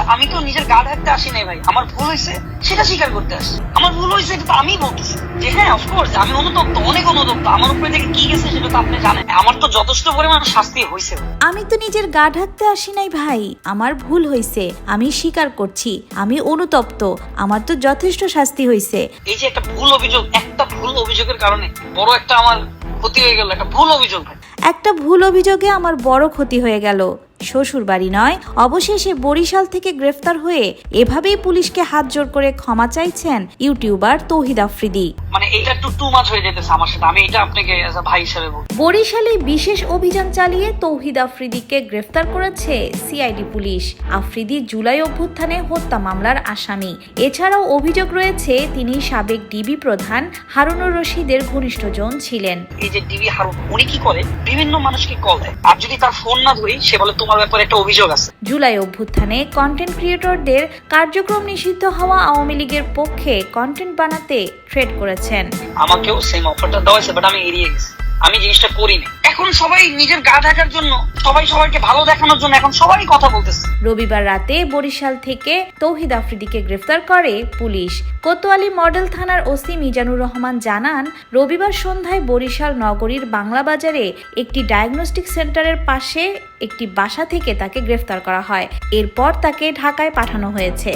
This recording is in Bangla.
বলতেছে আমি তো নিজের গা ঢাকতে আসি নাই ভাই। আমার ভুল হয়েছে সেটা স্বীকার করতে আসছি আমার ভুল হয়েছে এটা তো আমি বলতেছি। যে হ্যাঁ অফকোর্স আমি অনুতপ্ত অনেক অনুতপ্ত। আমার উপরে থেকে কি গেছে সেটা তো আপনি জানেন। আমার তো যথেষ্ট পরিমাণ শাস্তি হয়েছে। আমি তো নিজের গা ঢাকতে আসি নাই ভাই। আমার ভুল হয়েছে আমি স্বীকার করছি আমি অনুতপ্ত। আমার তো যথেষ্ট শাস্তি হয়েছে। এই যে একটা ভুল অভিযোগ একটা ভুল অভিযোগের কারণে বড় একটা আমার ক্ষতি হয়ে গেল একটা ভুল অভিযোগ। একটা ভুল অভিযোগে আমার বড় ক্ষতি হয়ে গেল। শ্বশুর বাড়ি নয়, অবশেষে বরিশাল থেকে গ্রেফতার হয়ে এভাবেই পুলিশকে হাত জোর করে ক্ষমা চাইছেন ইউটিউবার তৌহিদ আফ্রিদি। মানে এটা একটু টু মাছ হয়ে যেতেছে আমার সাথে। আমি এটা আপনাকে ভাই হিসেবে বলব বরিশালে বিশেষ অভিযান চালিয়ে তৌহিদ আফ্রিদিকে গ্রেফতার করেছে সিআইডি পুলিশ। আফ্রিদি জুলাই অভ্যুত্থানে হত্যা মামলার আসামি। এছাড়াও অভিযোগ রয়েছে তিনি সাবেক ডিবি প্রধান হারুনুর রশিদের ঘনিষ্ঠজন ছিলেন। এই যে ডিবি হারুন উনি কি করে বিভিন্ন মানুষকে কল দেয়। আর যদি তার ফোন না ধরি সে বলে তোমার ব্যাপারে একটা অভিযোগ আছে। জুলাই অভ্যুত্থানে কন্টেন্ট ক্রিয়েটরদের কার্যক্রম নিষিদ্ধ হওয়া আওয়ামী লীগের পক্ষে কন্টেন্ট বানাতে থ্রেড করেছেন। আমাকেও সেম অফারটা দেওয়া হয়েছে বাট আমি এড়িয়ে গেছি। আমি জিনিসটা করিনি। এখন সবাই নিজের গা ঢাকার জন্য সবাই সবাইকে ভালো দেখানোর জন্য এখন সবাই কথা বলতেছে। রবিবার রাতে বরিশাল থেকে তৌহিদ আফ্রিদিকে গ্রেফতার করে পুলিশ। কোতোয়ালি মডেল থানার ওসি মিজানুর রহমান জানান রবিবার সন্ধ্যায় বরিশাল নগরীর বাংলা বাজারে একটি ডায়াগনস্টিক সেন্টারের পাশে একটি বাসা থেকে তাকে গ্রেফতার করা হয়। এরপর তাকে ঢাকায় পাঠানো হয়েছে।